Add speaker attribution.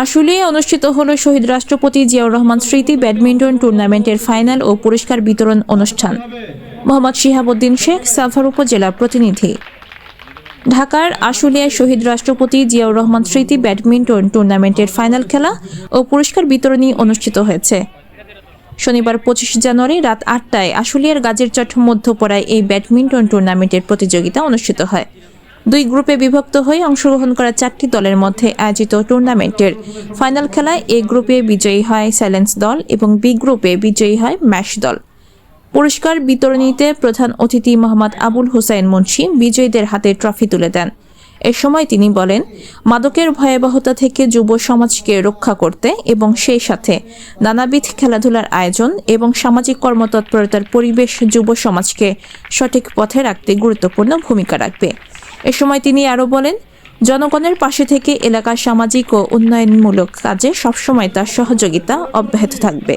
Speaker 1: আসলে অনুষ্ঠিত হলো শহীদ রাষ্ট্রপতি জিয়াউর রহমান স্মৃতি ব্যাডমিন্টন টুর্নামেন্টের ফাইনাল ও পুরস্কার বিতরণ অনুষ্ঠান। মোহাম্মদ শিহাবুদ্দিন শেখ, সাভার উপজেলা প্রতিনিধি। ঢাকার আশুলিয়ায় শহীদ রাষ্ট্রপতি জিয়াউর রহমান স্মৃতি ব্যাডমিন্টন টুর্নামেন্টের ফাইনাল খেলা ও পুরস্কার বিতরণী অনুষ্ঠিত হয়েছে। শনিবার পঁচিশ জানুয়ারি রাত আটটায় আশুলিয়ার গাজীরচট মধ্যপাড়ায় এই ব্যাডমিন্টন টুর্নামেন্টের প্রতিযোগিতা অনুষ্ঠিত হয়। দুই গ্রুপে বিভক্ত হয়ে অংশগ্রহণ করা চারটি দলের মধ্যে আয়োজিত টুর্নামেন্টের ফাইনাল খেলায় এ গ্রুপে বিজয়ী হয় সাইলেন্স দল এবং বি গ্রুপে বিজয়ী হয় ম্যাশ দল। পুরস্কার বিতরণীতে প্রধান অতিথি মোহাম্মদ আবুল হুসাইন মুন্সি বিজয়ীদের হাতে ট্রফি তুলে দেন। এ সময় তিনি বলেন, মাদকের ভয়াবহতা থেকে যুব সমাজকে রক্ষা করতে এবং সেই সাথে নানাবিধ খেলাধুলার আয়োজন এবং সামাজিক কর্মতৎপরতার পরিবেশ যুব সমাজকে সঠিক পথে রাখতে গুরুত্বপূর্ণ ভূমিকা রাখবে। এ সময় তিনি আরও বলেন, জনগণের পাশে থেকে এলাকার সামাজিক ও উন্নয়নমূলক কাজে সবসময় তার সহযোগিতা অব্যাহত থাকবে।